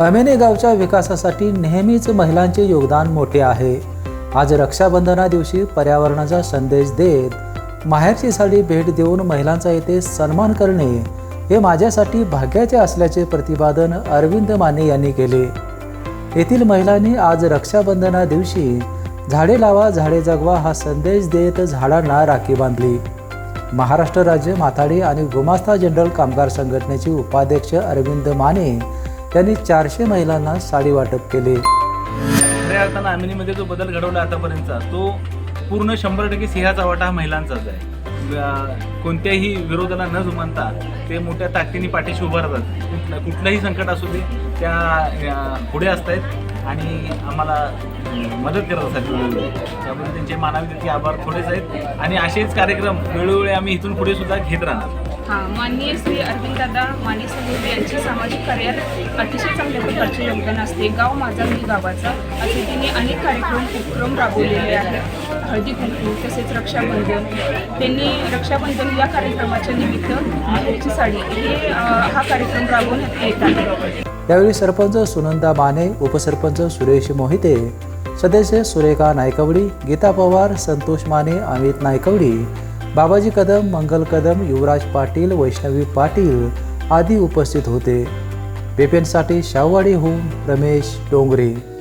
अमेने गावच्या विकासासाठी नेहमीच महिलांचे योगदान मोठे आहे. आज रक्षाबंधना दिवशी पर्यावरणाचा संदेश देत माहेरची साडी भेट देऊन महिलांचा येथे सन्मान करणे हे माझ्यासाठी भाग्याचे असल्याचे प्रतिपादन अरविंद माने यांनी केले. येथील महिलांनी आज रक्षाबंधना दिवशी झाडे लावा झाडे जगवा हा संदेश देत झाडांना राखी बांधली. महाराष्ट्र राज्य माथाडी आणि गुमास्ता जनरल कामगार संघटनेचे उपाध्यक्ष अरविंद माने त्यांनी चारशे महिलांना साडी वाटप केले. खऱ्या अर्थानं आमिनीमध्ये जो बदल घडवला आतापर्यंतचा तो पूर्ण शंभर टक्के सिंहाचा वाटा हा महिलांचाच आहे. कोणत्याही विरोधाला न जुमानता ते मोठ्या ताकदीने पाठीशी उभं राहतात. कुठलं कुठलंही संकट असू दे त्या पुढे असतायत आणि आम्हाला मदत करत असतात त्यामुळे त्यांचे मानवी आभार थोडेच आहेत. आणि असेच कार्यक्रम वेळोवेळी आम्ही इथून पुढे सुद्धा घेत राहणार. हां माननीय श्री अरविंददादा माने साहेब यांचे सामाजिक कार्यात अतिशय चांगल्या प्रकारचे योगदान असते. गाव माझा मी गावाचा. असे त्यांनी अनेक कार्यक्रम उपक्रम राबवलेले आहेत. हळदी कुंकू तसेच रक्षाबंधन. त्यांनी रक्षाबंधन या कार्यक्रमाच्या निमित्त माहेरची साडी हे हा कार्यक्रम राबवण्यात येत आहे यावेळी सरपंच सुनंदा माने उपसरपंच सुरेश मोहिते सदस्य सुरेखा नायकवडी गीता पवार संतोष माने अमित नायकवडी बाबाजी कदम मंगल कदम युवराज पाटील वैष्णवी पाटील आदी उपस्थित होते. पेपेंसाठी शाहवाडीहून रमेश डोंगरे.